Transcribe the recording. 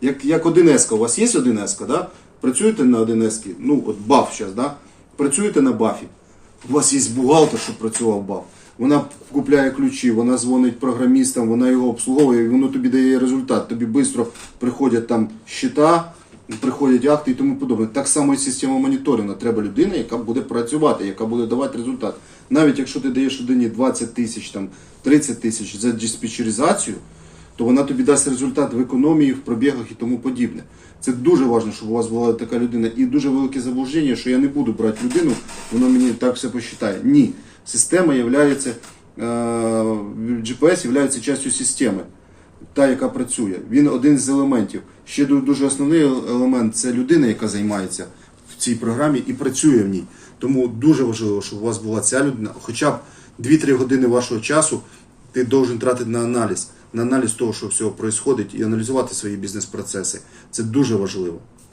Як, як 1С, у вас є 1С, да? працюєте на 1С, ну от баф зараз, да? працюєте на бафі. У вас є бухгалтер, щоб працював баф. Вона купляє ключі, вона дзвонить програмістам, вона його обслуговує, і воно тобі дає результат. Тобі швидко приходять там щита, приходять акти і тому подобне. Так само і система моніторингу. Треба людина, яка буде працювати, яка буде давати результат. Навіть якщо ти даєш людині 20 тисяч, 30 тисяч за диспетчеризацію, то вона тобі дасть результат в економії, в пробігах і тому подібне. Це дуже важливо, щоб у вас була така людина. І дуже велике заблуждення, що я не буду брати людину, воно мені так все посчитає. Ні. Система є, GPS є частю системи, та, яка працює. Він один з елементів. Ще дуже основний елемент це людина, яка займається в цій програмі і працює в ній. Тому дуже важливо, щоб у вас була ця людина, хоча б 2-3 години вашого часу ти должен тратити на аналіз, на аналіз того, що всього відбувається, і аналізувати свої бізнес-процеси. Це дуже важливо.